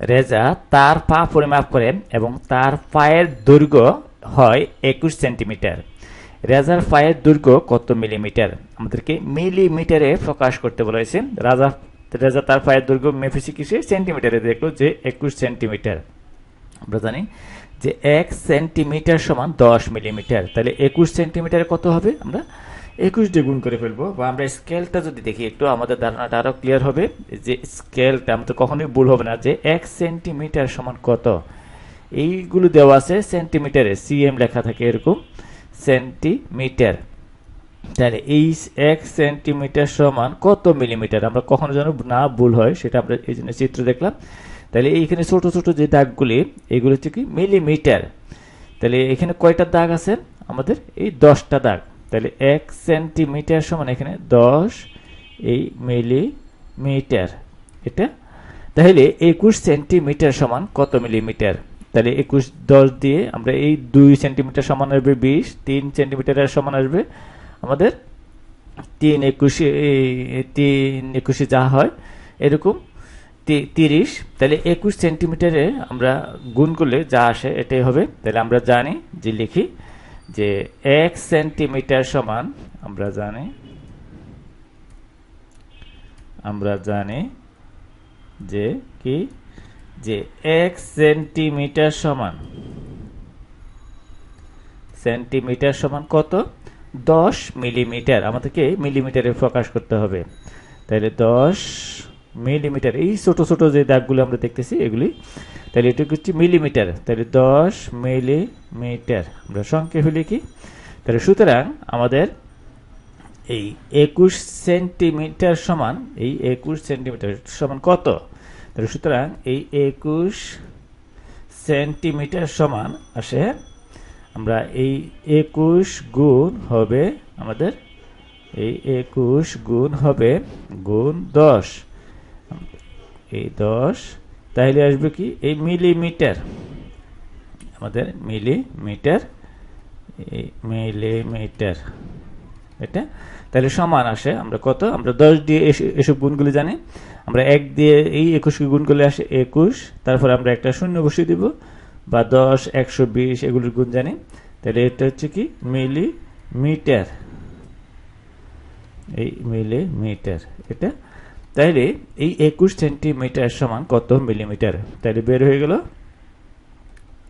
রেজা তার পা পরিমাপ করে এবং তার পায়ের দৈর্ঘ্য হয় একুশ সেন্টিমিটার। রেজার পায়ের দৈর্ঘ্য কত মিলিমিটার? আমাদেরকে মিলিমিটারে প্রকাশ করতে বলা হয়েছে রাজা, রেজা তার পায়ের দৈর্ঘ্য মেপেছে কিসে সেন্টিমিটারে দেখল যে একুশ সেন্টিমিটার। আমরা জানি যে এক সেন্টিমিটার সমান দশ মিলিমিটার। তাহলে একুশ সেন্টিমিটারে কত হবে আমরা? একুশ দিয়ে গুণ করে ফেলব। বা আমরা স্কেলটা যদি দেখি একটু, আমাদের ধারণাটা আরও ক্লিয়ার হবে যে স্কেলটা আমাদের কখনোই ভুল হবে না, যে এক সেন্টিমিটার সমান কত? এইগুলো দেওয়া আছে সেন্টিমিটারে সিএম লেখা থাকে এরকম সেন্টিমিটার তাহলে এই এক সেন্টিমিটার সমান কত মিলিমিটার আমরা কখনো যেন না ভুল হয়, সেটা আমরা এই জন্য চিত্র দেখলাম। তাহলে এইখানে ছোট ছোট যে দাগগুলি, এগুলো হচ্ছে কি মিলিমিটার তাহলে এখানে কয়টা দাগ আছে আমাদের? এই দশটা দাগ। তাহলে এক সেন্টিমিটার সমান এখানে দশ এই মিলিমিটার এটা? তাহলে একুশ সেন্টিমিটার সমান কত মিলিমিটার তাহলে একুশ দশ দিয়ে আমরা এই দুই সেন্টিমিটার সমান আসবে বিশ, তিন সেন্টিমিটারের সমান আসবে আমাদের তিন একুশে তিন একুশে যা হয় এরকম তিরিশ। তাহলে একুশ সেন্টিমিটারে আমরা গুণ করলে যা আসে এটাই হবে। তাহলে আমরা জানি যে লিখি যে এক সেন্টিমিটার সমান, আমরা জানি আমরা জানি যে কি? যে এক সেন্টিমিটার সমান সেন্টিমিটার সমান কত? দশ মিলিমিটার। আমাদেরকে মিলিমিটারে প্রকাশ করতে হবে। তাহলে দশ মিলিমিটার। এই ছোট ছোট যে দাগগুলো আমরা দেখতেছি, এগুলি, তাহলে এটা হচ্ছে মিলিমিটার। তাহলে দশ মিলিমিটার। আমরা সংক্ষেপে লিখি তাহলে সুতরাং আমাদের এই একুশ সেন্টিমিটার সমান, এই একুশ সেন্টিমিটার সমান কত? তাহলে সুতরাং এই একুশ সেন্টিমিটার সমান আসে, আমরা এই একুশ গুণ হবে আমাদের, এই একুশ গুণ হবে গুণ দশ। এই দশ। তাহলে আসবে কি? এই মিলিমিটার। আমাদের মিলিমিটার, এই মিলিমিটার। এটা? তাহলে সমান আসে। আমরা কত? আমরা দশ দিয়ে এসব গুণগুলি জানি। আমরা এক দিয়ে এই একুশকে গুণ করলে আসে একুশ। তারপর আমরা একটা শূন্য বসিয়ে দিব। বা দশ, একশো বিশ, এগুলোর গুণ জানি। তাহলে এটা হচ্ছে কি? মিলিমিটার। এই মিলিমিটার। এটা? তাইলে এই একুশ সেন্টিমিটার সমান কত মিলিমিটার? তাহলে বের হয়ে গেল।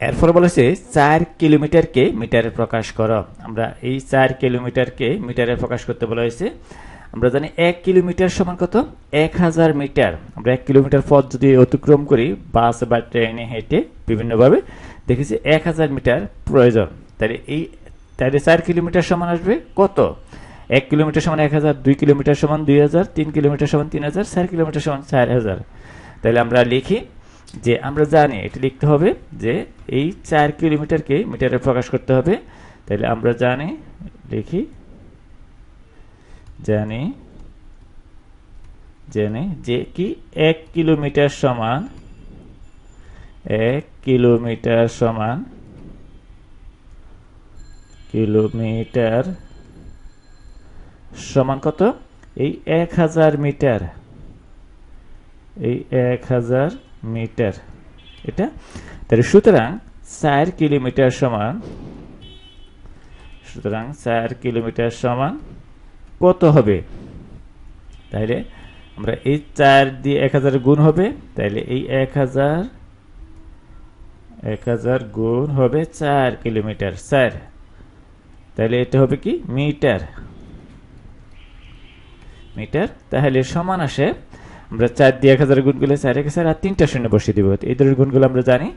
এরপর বলেছে চার কিলোমিটারকে মিটারে প্রকাশ করো। আমরা এই চার কিলোমিটারকে মিটারে প্রকাশ করতে বলা হয়েছে। আমরা জানি এক কিলোমিটার সমান কত? এক হাজার মিটার। আমরা এক কিলোমিটার পথ যদি অতিক্রম করি, বাস বা ট্রেনে হেঁটে বিভিন্নভাবে, দেখেছি এক হাজার মিটার প্রয়োজন। তাহলে এই তাহলে চার কিলোমিটার সমান আসবে কত? এক কিলোমিটার সমান এক হাজার, দুই কিলোমিটার সমান দুই হাজার, তিন কিলোমিটার সমান তিন হাজার, চার কিলোমিটার সমান চার হাজার। তাহলে আমরা লিখি যে আমরা জানি এটা লিখতে হবে যে এই চার কিলোমিটারকে মিটারে প্রকাশ করতে হবে। তাহলে আমরা জানি, লিখি, জানি জানি যে কি এক কিলোমিটার সমান, এক কিলোমিটার সমান কিলোমিটার সমান কত? এই এক হাজার মিটার। এই এক হাজার মিটার। এটা? তাহলে সুতরাং চার কিলোমিটার সমান, সুতরাং চার কিলোমিটার সমান কত হবে? তাইলে আমরা এই চার দিয়ে এক হাজার গুণ হবে তাইলে এই এক হাজার এক হাজার গুণ হবে চার কিলোমিটার। চার। তাহলে এটা হবে কি? মিটার। মিটার, তাহলে সমান আসে, আমরা চার দিয়ে এক হাজার গুণ করলে চার আর তিনটা শূন্য বসিয়ে দিব। এই ধরনের গুণগুলো আমরা জানি।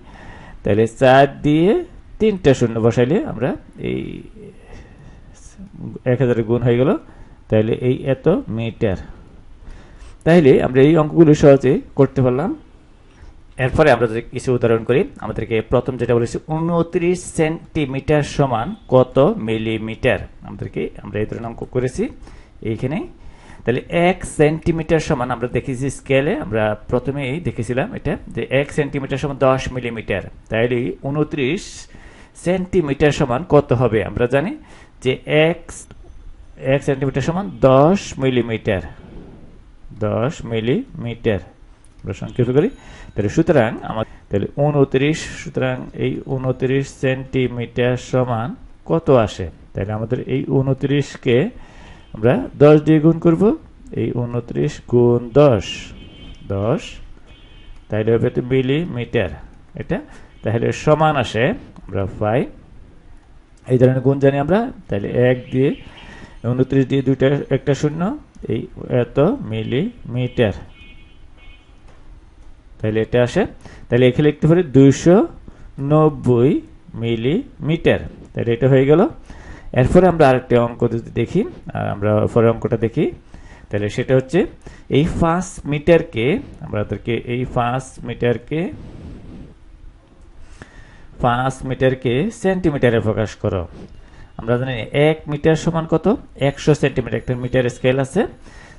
তাহলে চার দিয়ে তিনটা শূন্য বসাইলে আমরা এই এক হাজারের গুণ হয়ে গেল। তাহলে এই এত মিটার। তাহলে আমরা এই অঙ্কগুলো সহজে করতে পারলাম। এরপরে আমরা যদি কিছু উদাহরণ করি, আমাদেরকে প্রথম যেটা বলেছি, উনত্রিশ সেন্টিমিটার সমান কত মিলিমিটার? আমাদেরকে আমরা এই ধরনের অঙ্ক করেছি। এইখানে তাহলে এক সেন্টিমিটার সমান আমরা দেখেছি স্কেলে আমরা প্রথমেই দেখেছিলাম এটা, যে এক সেন্টিমিটার সমান দশ মিলিমিটার। তাইলে উনত্রিশ সেন্টিমিটার সমান কত হবে? আমরা জানি যে এক এক সেন্টিমিটার সমান দশ মিলিমিটার। দশ মিলিমিটার। আমরা সংক্ষেপ করি। তাহলে সুতরাং আমার, তাহলে উনত্রিশ, সুতরাং এই উনত্রিশ সেন্টিমিটার সমান কত আসে? তাহলে আমাদের এই উনত্রিশকে আমরা দশ দিয়ে গুণ করব, এই উনত্রিশ গুণ দশ। দশ, তাহলে হবে তো মিলিমিটার। এটা তাহলে সমান আসে, আমরা পাই এই ধরনের গুণ জানি আমরা, তাহলে এক দিয়ে, উনত্রিশ দিয়ে দুইটা, একটা শূন্য, এই এত মিলিমিটার। তাহলে এটা আসে, তাহলে এখানে লিখতে পারি দুইশো নব্বই মিলিমিটার। তাহলে এটা হয়ে গেল এরপরে আমরা আরেকটা অঙ্ক যদি দেখি আমরা পরের অঙ্কটা দেখি, তাহলে সেটা হচ্ছে এই পাঁচ মিটারকে আমাদেরকে এই পাঁচ মিটারকে পাঁচ মিটারকে সেন্টিমিটারে প্রকাশ করো। আমরা জানি এক মিটার সমান কত? একশো সেন্টিমিটার, একটা মিটার স্কেল আছে।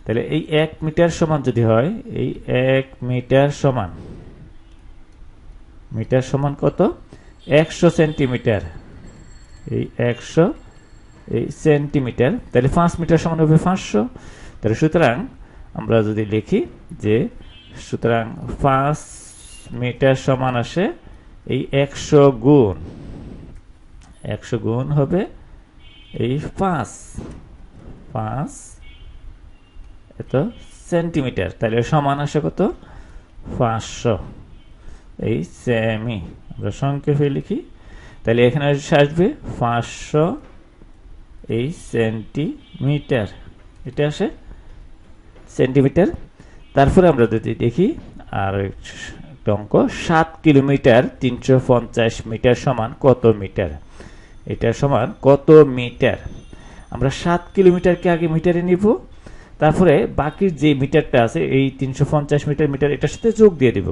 তাহলে এই এক মিটার সমান যদি হয়, এই এক মিটার সমান মিটার সমান কত? একশো সেন্টিমিটার। এই একশো এই সেন্টিমিটার তাহলে পাঁচ মিটার সমান হবে পাঁচশো। তাহলে সুতরাং আমরা যদি লিখি যে সুতরাং পাঁচ মিটার সমান আসে এই একশো গুণ একশো গুণ হবে এই পাঁচ পাঁচ এত সেন্টিমিটার তাহলে সমান আসে কত? পাঁচশো। এই সেমি আমরা সংক্ষেপে লিখি। তাহলে এখানে আসবে পাঁচশো এই সেন্টিমিটার, এটা আসে সেন্টিমিটার। তারপরে আমরা যদি দেখি, আর একটা অঙ্ক, সাত কিলোমিটার তিনশো পঞ্চাশ মিটার সমান কত মিটার? এটা সমান কত মিটার? আমরা সাত কিলোমিটারকে আগে মিটারে নিব, তারপরে বাকির যে মিটারটা আছে, এই তিনশো পঞ্চাশ মিটার মিটার, এটার সাথে যোগ দিয়ে দিব।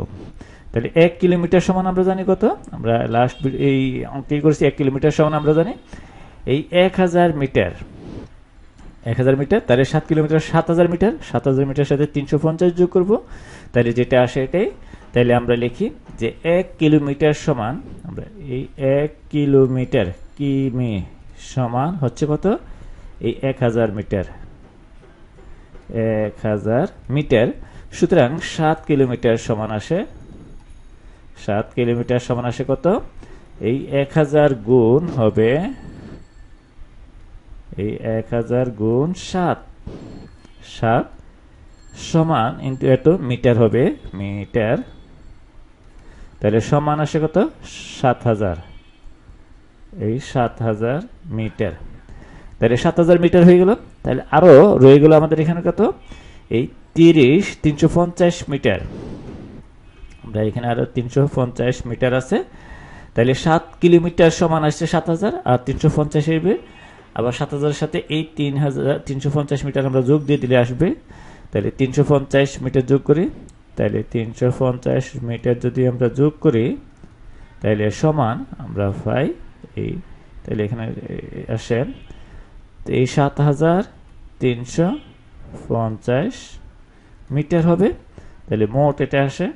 তাহলে এক কিলোমিটার সমান আমরা জানি কত? আমরা লাস্ট এই অঙ্কে করেছি, এক কিলোমিটার সমান আমরা জানি। এই এক হাজার মিটার। এক হাজার মিটার, তাহলে সাত কিলোমিটার, সাত হাজার মিটার। সাত হাজার মিটার সাথে তিনশো পঞ্চাশ যোগ করব। তাহলে যেটা আসে এটাই। তাহলে আমরা লিখি যে এক কিলোমিটার সমান, আমরা এই এক কিলোমিটার কিমি সমান হচ্ছে কত? এই এক হাজার মিটার। এক হাজার মিটার। সুতরাং সাত কিলোমিটার সমান আসে, সাত কিলোমিটার সমান আসে কত? এই এক হাজার গুণ হবে এই এক হাজার গুণ সাত। সাত সমান ইন্টু এত মিটার হবে, মিটার। তাহলে সমান আসে কত? সাত হাজার। এই সাত হাজার মিটার। তাহলে সাত হাজার মিটার হয়ে গেল। তাহলে আরও রয়ে গেল আমাদের এখানে কত? এই তিরিশ তিনশো পঞ্চাশ মিটার। আমরা এখানে আরও তিনশো পঞ্চাশ মিটার আছে। তাহলে সাত কিলোমিটার সমান আসছে সাত হাজার, আর তিনশো পঞ্চাশ আসবে আবার সাত হাজারের সাথে এই তিন হাজার, তিনশো পঞ্চাশ মিটার আমরা যোগ দিয়ে দিলে আসবে। তাহলে তিনশো পঞ্চাশ মিটার যোগ করি। তাহলে তিনশো পঞ্চাশ মিটার যদি আমরা যোগ করি, তাহলে সমান আমরা পাই এই, তাহলে এখানে আসে এই সাত হাজার তিনশো পঞ্চাশ মিটার হবে। তাহলে মোট এটা আসে।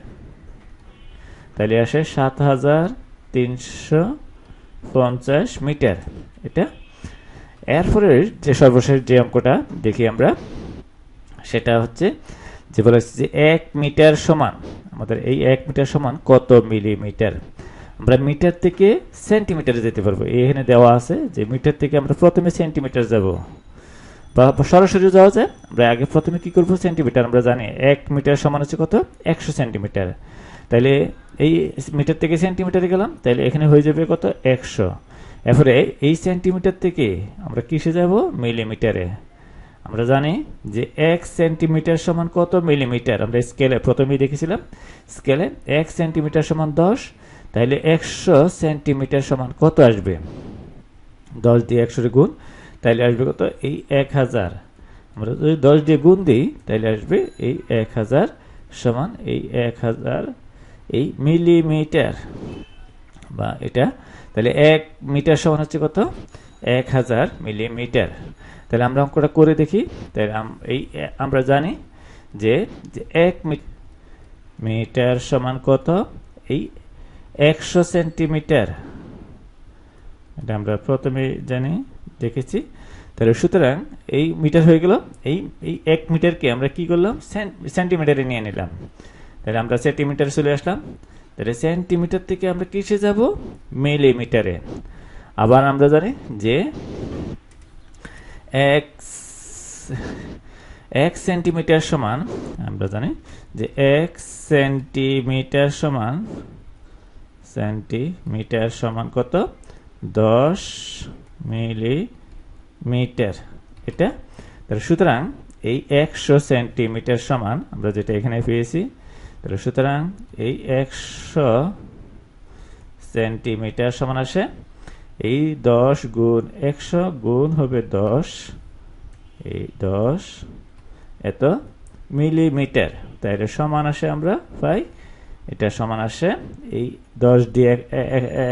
তাহলে আসে সাত হাজার তিনশো পঞ্চাশ মিটার এটা। এরপরে যে সর্বশেষ যে অঙ্কটা দেখি আমরা, সেটা হচ্ছে যে বলা হচ্ছে যে এক মিটার সমান, আমাদের এই এক মিটার সমান কত মিলিমিটার? আমরা মিটার থেকে সেন্টিমিটারে যেতে পারব। এখানে দেওয়া আছে যে মিটার থেকে আমরা প্রথমে সেন্টিমিটার যাব। বা সরাসরি যাওয়া যায়, আমরা আগে প্রথমে কি করব? সেন্টিমিটার। আমরা জানি এক মিটার সমান হচ্ছে কত? একশো সেন্টিমিটার। তাহলে এই মিটার থেকে সেন্টিমিটারে গেলাম তাহলে এখানে হয়ে যাবে কত? একশো। এরপরে এই সেন্টিমিটার থেকে আমরা কিসে যাব? মিলিমিটারে আমরা জানি যে এক সেন্টিমিটার সমান কত মিলিমিটার আমরা স্কেলে প্রথমেই দেখেছিলাম স্কেলে এক সেন্টিমিটার সমান দশ, তাহলে একশো সেন্টিমিটার সমান কত আসবে? দশ দিয়ে একশোর গুণ, তাহলে আসবে কত? এই এক হাজার। আমরা যদি দশ দিয়ে গুণ দিই, তাহলে আসবে এই এক হাজার সমান এই এক হাজার, এই মিলিমিটার বা এটা তাহলে এক মিটার সমান হচ্ছে কত? এক হাজার মিলিমিটার। তাহলে আমরা অঙ্কটা করে দেখি। তাহলে এই আমরা জানি যে এক মিটার সমান কত? এই একশো সেন্টিমিটার। এটা আমরা প্রথমে জানি, দেখেছি। তাহলে সুতরাং এই মিটার হয়ে গেল। এই এই এক মিটারকে আমরা কি করলাম? সেন্টিমিটারে নিয়ে নিলাম। তাহলে আমরা সেন্টিমিটার চলে আসলাম। তাহলে সেন্টিমিটার থেকে আমরা কিসে যাব? মিলিমিটারে আবার আমরা জানি যে এক এক সেন্টিমিটার সমান, আমরা জানি যে এক সেন্টিমিটার সমান সেন্টিমিটার সমান কত? দশ মিলিমিটার এটা? তাহলে সুতরাং এই একশো সেন্টিমিটার সমান আমরা যেটা এখানে পেয়েছি তাহলে সুতরাং এই একশো সেন্টিমিটার সমান আসে। এই দশ গুণ একশো গুণ হবে দশ। এই দশ এত মিলিমিটার। তাইলে সমান আসে আমরা পাই। এটা সমান আসে এই দশ দিয়ে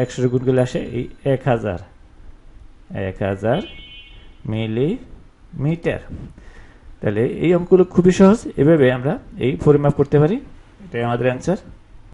একশো গুণ করলে আসে এই এক হাজার। এক হাজার মিলিমিটার। তাহলে এই অঙ্কগুলো খুবই সহজ। এভাবে আমরা এই পরিমাপ করতে পারি। এটাই আমাদের অ্যান্সার